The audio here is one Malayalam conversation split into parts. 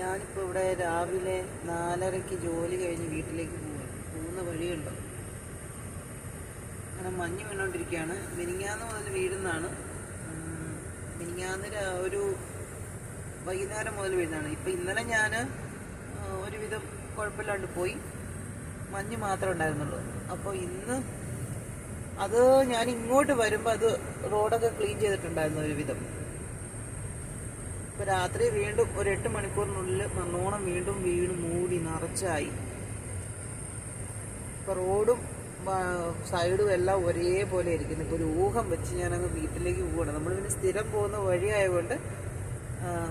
ഞാനിപ്പോൾ ഇവിടെ രാവിലെ നാലരയ്ക്ക് ജോലി കഴിഞ്ഞ് വീട്ടിലേക്ക് പോകും പോകുന്ന വഴിയുണ്ടോ? അങ്ങനെ മഞ്ഞ് വീണോണ്ടിരിക്കുകയാണ് മിനിങ്ങാന്ന് മുതൽ വീഴുന്നതാണ്. മിനിങ്ങാന്ന് ഒരു വൈകുന്നേരം മുതൽ വീഴുന്നതാണ്. ഇപ്പം ഇന്നലെ ഞാൻ ഒരുവിധം കുഴപ്പമില്ലാണ്ട് പോയി. മഞ്ഞ് മാത്രമേ ഉണ്ടായിരുന്നുള്ളൂ. അപ്പോൾ ഇന്ന് അത് ഞാൻ ഇങ്ങോട്ട് വരുമ്പോൾ അത് റോഡൊക്കെ ക്ലീൻ ചെയ്തിട്ടുണ്ടായിരുന്നു ഒരുവിധം. ഇപ്പൊ രാത്രി വീണ്ടും ഒരു എട്ട് മണിക്കൂറിനുള്ളിൽ നല്ലോണം വീണ്ടും വീണ് മൂടി നിറച്ചായി. ഇപ്പൊ റോഡും സൈഡും എല്ലാം ഒരേപോലെ ഇരിക്കുന്നു. ഇപ്പൊ ഒരു ഊഹം വെച്ച് ഞാനങ്ങ് വീട്ടിലേക്ക് പോവാണ്. നമ്മൾ പിന്നെ സ്ഥിരം പോകുന്ന വഴിയായതുകൊണ്ട്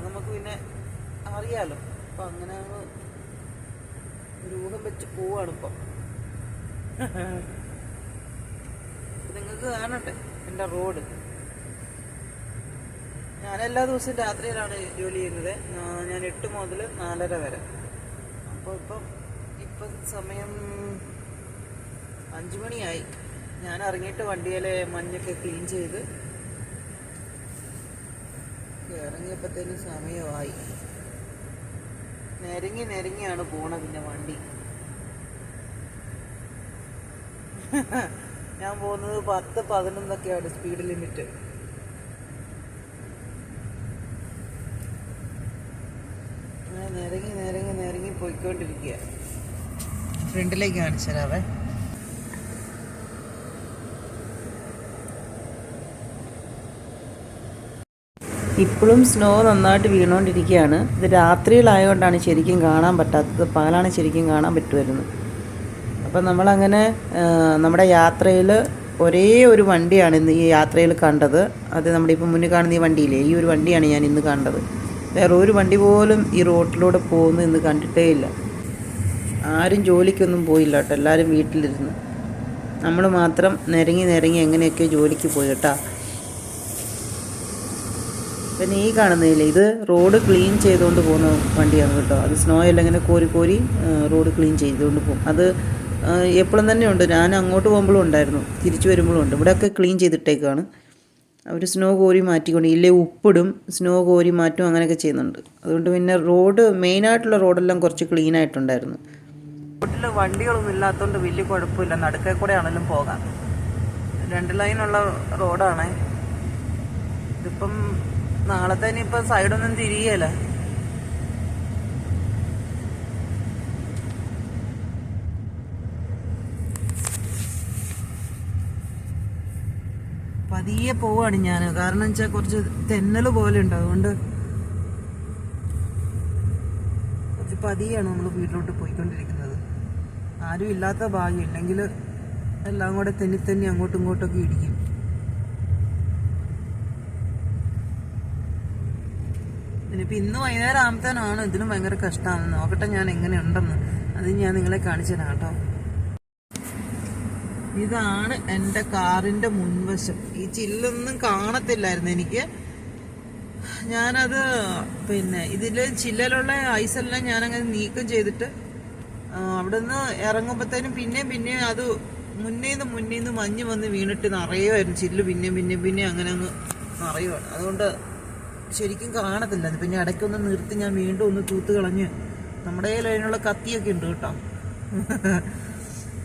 നമുക്ക് പിന്നെ അറിയാലോ. അപ്പൊ അങ്ങനെ അങ്ങ് ഒരു ഊഹം വെച്ച് പോവാണ് ഇപ്പം നിങ്ങൾക്ക് കാണട്ടെ എന്റെ റോഡ്. ഞാൻ എല്ലാ ദിവസവും രാത്രിയിലാണ് ജോലി ചെയ്യുന്നത്. ഞാൻ എട്ട് മുതൽ നാലര വരെ. അപ്പോൾ ഇപ്പം ഇപ്പം സമയം അഞ്ചു മണിയായി ഞാൻ ഇറങ്ങിയിട്ട് വണ്ടിയിലെ മഞ്ഞൊക്കെ ക്ലീൻ ചെയ്ത് ഇറങ്ങിയപ്പോഴത്തേനും സമയമായി. നിരങ്ങി നിരങ്ങിയാണ് പോണ പിന്നെ വണ്ടി. ഞാൻ പോകുന്നത് പത്ത് പതിനൊന്നൊക്കെയാണ് സ്പീഡ് ലിമിറ്റ് അങ്ങനെ നിരങ്ങി നിരങ്ങി നിരങ്ങി പോയിക്കൊണ്ടിരിക്കുക ഫ്രണ്ടിലേക്ക് കാണിച്ചു തരാവേ. ഇപ്പോഴും സ്നോ നന്നായിട്ട് വീണുകൊണ്ടിരിക്കുകയാണ് ഇത് രാത്രിയിലായതുകൊണ്ടാണ് ശരിക്കും കാണാൻ പറ്റാത്തത്. പകലാണ് ശരിക്കും കാണാൻ പറ്റുമായിരുന്നു അപ്പം നമ്മളങ്ങനെ നമ്മുടെ യാത്രയിൽ ഒരേ ഒരു വണ്ടിയാണ് ഇന്ന് ഈ യാത്രയിൽ കണ്ടത്. അത് നമ്മുടെ ഇപ്പം മുന്നിൽ കാണുന്ന ഈ വണ്ടിയില്ലേ? ഈ ഒരു വണ്ടിയാണ് ഞാൻ ഇന്ന് കണ്ടത്. വേറെ ഒരു വണ്ടി പോലും ഈ റോട്ടിലൂടെ പോകുന്നു ഇന്ന് കണ്ടിട്ടേ ഇല്ല. ആരും ജോലിക്കൊന്നും പോയില്ല കേട്ടോ എല്ലാവരും വീട്ടിലിരുന്ന്. നമ്മൾ മാത്രം നിരങ്ങി നിരങ്ങി എങ്ങനെയൊക്കെ ജോലിക്ക് പോയി കേട്ടോ പിന്നെ ഈ കാണുന്നതില്ലേ ഇത് റോഡ് ക്ലീൻ ചെയ്തുകൊണ്ട് പോകുന്ന വണ്ടിയാണ് കേട്ടോ. അത് സ്നോ എല്ലാം ഇങ്ങനെ കോരി കോരി റോഡ് ക്ലീൻ ചെയ്തുകൊണ്ട് പോകും. അത് എപ്പോഴും തന്നെ ഉണ്ട്. ഞാൻ അങ്ങോട്ട് പോകുമ്പോഴും ഉണ്ടായിരുന്നു. തിരിച്ചു വരുമ്പോഴും ഉണ്ട്. ഇവിടെയൊക്കെ ക്ലീൻ ചെയ്തിട്ടേക്കാണ്. അവർ സ്നോ കോരി മാറ്റിക്കൊണ്ട് ഇല്ലേ ഉപ്പിടും സ്നോ കോരി മാറ്റും അങ്ങനെയൊക്കെ ചെയ്യുന്നുണ്ട്. അതുകൊണ്ട് പിന്നെ റോഡ് മെയിനായിട്ടുള്ള റോഡെല്ലാം കുറച്ച് ക്ലീൻ ആയിട്ടുണ്ടായിരുന്നു. റോഡിൽ വണ്ടികളൊന്നും ഇല്ലാത്തതുകൊണ്ട് വലിയ കുഴപ്പമില്ല. നടുക്കേ കൂടെ ആണെങ്കിലും പോകാം. രണ്ട് ലൈനുള്ള റോഡാണ് ഇതിപ്പം നാളെ തന്നെ ഇപ്പൊ സൈഡൊന്നും തിരിയല്ല പതിയെ പോവാണ് ഞാൻ കാരണം വെച്ചാൽ കുറച്ച് തെന്നൽ പോലെ ഉണ്ട്. അതുകൊണ്ട് കുറച്ച് പതിയാണ് നമ്മൾ വീട്ടിലോട്ട് പോയിക്കൊണ്ടിരിക്കുന്നത്. ആരും ഇല്ലാത്ത ഭാഗ്യം. ഇല്ലെങ്കിൽ എല്ലാം കൂടെ തെന്നി തെന്നി അങ്ങോട്ടും ഇങ്ങോട്ടൊക്കെ ഇടിക്കും. ഇനിയിപ്പോൾ ഇന്ന് വൈകുന്നേരം ആകുമ്പോഴത്തേനാണ് ഇതിനും ഭയങ്കര കഷ്ടമാണ് നോക്കട്ടെ ഞാൻ എങ്ങനെ ഉണ്ടെന്ന്. അത് ഞാൻ നിങ്ങളെ കാണിച്ചു തരാം കേട്ടോ. ഇതാണ് എന്റെ കാറിന്റെ മുൻവശം. ഈ ചില്ലൊന്നും കാണത്തില്ലായിരുന്നു എനിക്ക്. ഞാനത് പിന്നെ ഇതിൽ ചില്ലലുള്ള ഐസെല്ലാം ഞാനങ്ങനെ നീക്കം ചെയ്തിട്ട് അവിടെ നിന്ന് ഇറങ്ങുമ്പോഴത്തേനും പിന്നെയും പിന്നെയും അത് മുന്നേന്ന് മുന്നേന്ന് മഞ്ഞ് വന്ന് വീണിട്ട് നിറയുമായിരുന്നു ചില്ല്. പിന്നെയും പിന്നെയും പിന്നെയും അങ്ങനെ അങ്ങ് നിറയുവാണ്. അതുകൊണ്ട് ശരിക്കും കാണത്തില്ല. അത് പിന്നെ ഇടയ്ക്കൊന്ന് നിർത്തി ഞാൻ വീണ്ടും ഒന്ന് തൂത്ത് കളഞ്ഞ് നമ്മുടെ കയ്യിൽ അതിനുള്ള കത്തിയൊക്കെ ഉണ്ട് കേട്ടോ.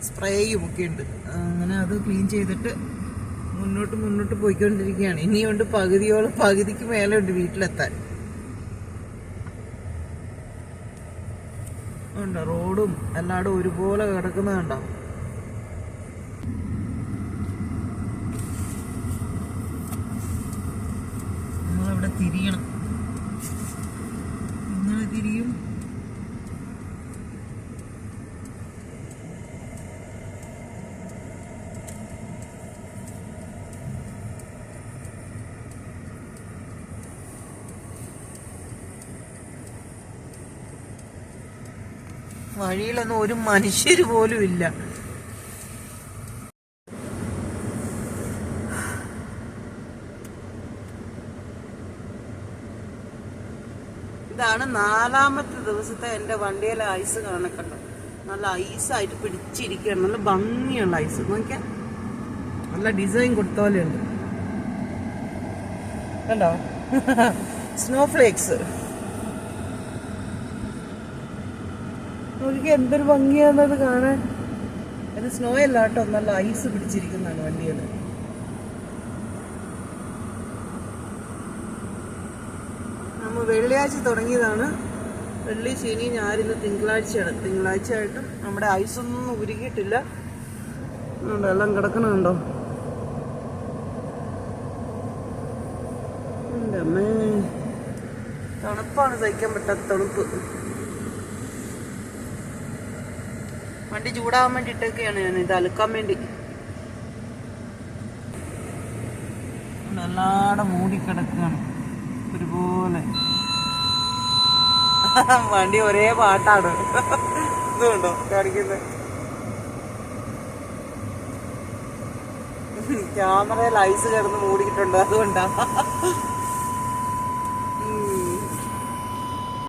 സ്പ്രേയും ഒക്കെ ഉണ്ട്. അങ്ങനെ അത് ക്ലീൻ ചെയ്തിട്ട് മുന്നോട്ട് മുന്നോട്ട് പോയിക്കൊണ്ടിരിക്കുകയാണ്. ഇനിയുണ്ട് പകുതിയോളം പകുതിക്ക് മേലെ ഉണ്ട് വീട്ടിലെത്താൻ. ഉണ്ട്? റോഡും എല്ലായിടും ഒരുപോലെ കിടക്കുന്നത് നമ്മളിവിടെ തിരിയണം. ഇങ്ങനെ തിരിയും. വഴിയിലൊന്നും ഒരു മനുഷ്യർ പോലും ഇല്ല. ഇതാണ് നാലാമത്തെ ദിവസത്തെ എന്റെ വണ്ടിയിലെ ഐസ് കാണക്കണ്ടത് നല്ല ഐസായിട്ട് പിടിച്ചിരിക്കുകയാണ്. നല്ല ഭംഗിയുള്ള ഐസ്. നോക്കിയാ? നല്ല ഡിസൈൻ കൊടുത്ത പോലെയുണ്ട്. കണ്ടോ? സ്നോ ഫ്ലേക്സ് നോക്കിക്ക് എന്തൊരു ഭംഗിയാണത് കാണാൻ. ഇത് സ്നോ അല്ല കേട്ടോ നല്ല ഐസ് പിടിച്ചിരിക്കുന്നതാണ് വണ്ടിയിൽ നമ്മൾ വെള്ളിയാഴ്ച തുടങ്ങിയതാണ്. വെള്ളി ശനി ഞായറിന്ന് തിങ്കളാഴ്ചയാണ്. തിങ്കളാഴ്ച ആയിട്ടും നമ്മുടെ ഐസൊന്നും ഉരുകിയിട്ടില്ല. വെള്ളം കിടക്കണുണ്ടോ? എന്റെ അമ്മേ. തണുപ്പാണ് സഹിക്കാൻ പറ്റാത്ത തണുപ്പ്. വണ്ടി ചൂടാകാൻ വേണ്ടി ഇട്ടൊക്കെയാണ് ഞാൻ ഇത് അലക്കാൻ വേണ്ടി. നല്ലാടെ മൂടിക്കിടക്കുകയാണ് ഒരുപോലെ. വണ്ടി ഒരേ പാട്ടാണ്. ഇതുണ്ടോ കാണിക്കുന്നത്. ക്യാമറയിൽ ഐസ് കിടന്ന് മൂടിയിട്ടുണ്ട്. അതുകൊണ്ടാ.